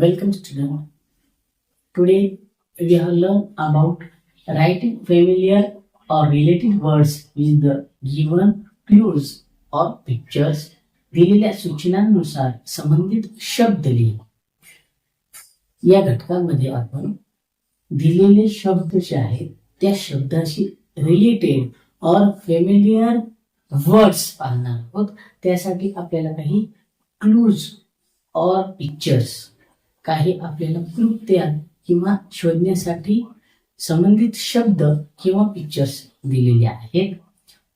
Welcome student. Today we have learned about writing familiar or related words with the given clues or pictures. दिलेल्या सूचनांनुसार संबंधित शब्द लिही या घटकामध्ये आपण दिलेले शब्द जे आहेत त्या शब्दाशी रिलेटेड और फेमिलियर वर्ड्स पाहणार आहोत त्यासाठी आपल्याला काही क्लूज और पिक्चर्स काही आपल्याला कृत्या किंवा शोधण्यासाठी संबंधित शब्द किंवा पिक्चर्स दिलेले आहेत.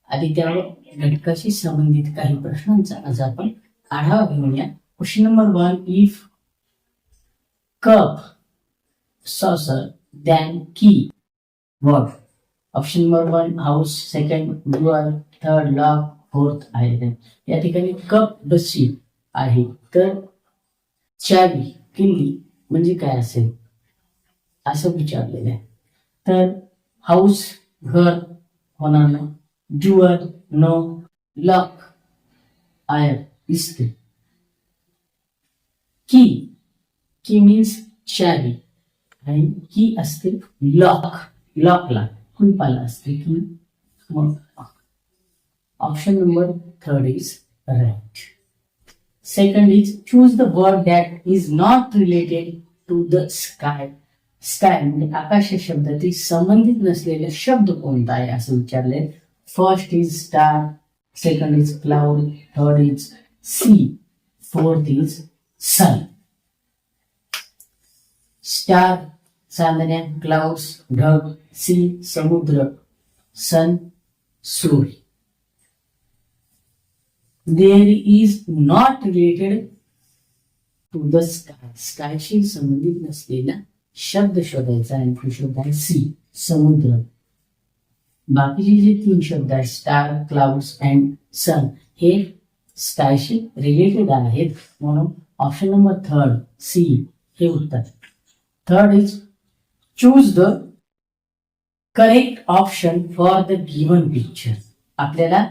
आणि त्यावर घटकाशी संबंधित काही प्रश्नांचा आज आपण आढावा घेऊया. Question number one if cup saucer then key what? Option number one house second drawer third lock fourth आहे या ठिकाणी कप बसी आहे. तर चावी. किल्ली म्हणजे काय असेल? असं विचारलेलं आहे. तर हाऊस घर होणार नाही ड्युअर नो लॉक आयर इस्त्री की की मीन्स चावी आणि की असते लॉक लॉकला कुलपाला असते? की मग option number third is right second is choose the word that is not related to the sky sky म्हणजे आकाश या शब्दातील संबंधित नसलेले शब्द कोणता आहे असं विचारले. First is star second is cloud third is sea fourth is sun star चांदण्या क्लाउड्स ढग सी समुद्र सन सूर्य. There is not related to the sky स्कायशी संबंधित नसलेला शब्द शोधायचा आणि तो शब्द आहे सी समुद्र. बाकीचे जे तीन शब्द आहेत स्टार क्लाउड्स अँड सन हे स्कायशी रिलेटेड आहेत. म्हणून ऑप्शन नंबर थर्ड सी हे उत्तर. Third is choose the correct option for the given picture आपल्याला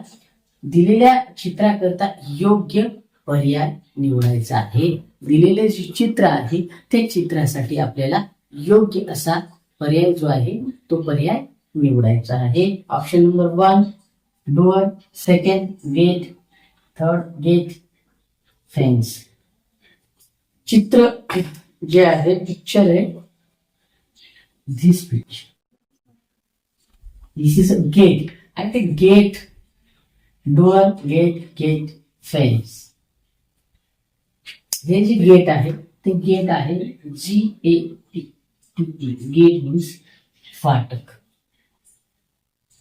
दिलेल्या चित्राकरता योग्य पर्याय निवडायचा आहे. दिलेले जे चित्र आहे त्या चित्रासाठी आपल्याला योग्य असा पर्याय जो आहे तो पर्याय निवडायचा आहे. Option number one door second gate third gate fence चित्र जे आहे पिक्चर आहे this picture this is a gate आणि ते gate door gate gate fence. हे जे गेट आहे ते गेट आहे G A T gate means फाटक.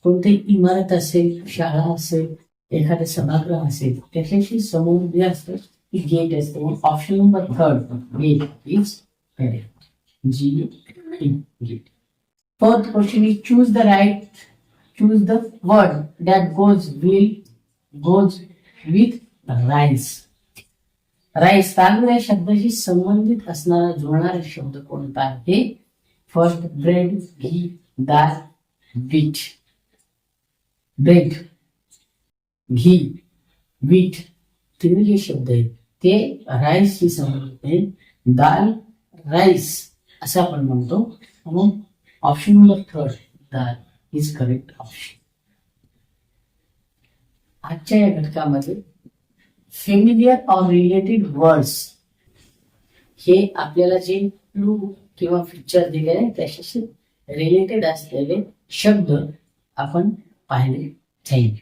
कोणतीही इमारत असेल शाळा असेल एखादं सभागृह असेल त्याच्याशी समोर जे असतं ती गेट असते. Option number third gate is correct G gate. Fourth question is choose the right choose the word that goes will goes with rice rice तांदूळ या शब्दाशी संबंधित असणारा जुळणारा शब्द कोणता आहे? First bread ghee dal wheat bread ghee wheat तीन जे शब्द आहेत ते राईसशी संबंधित आहेत. दाल राईस असं आपण म्हणतो. म्हणून option number third dal is correct option आजच्या या घटकामध्ये फेमिलियर ऑर रिलेटेड वर्ड्स हे आपल्याला जे क्लू किंवा फीचर दिलेले आहे त्याच्याशी रिलेटेड असलेले शब्द आपण पाहिले जाईल.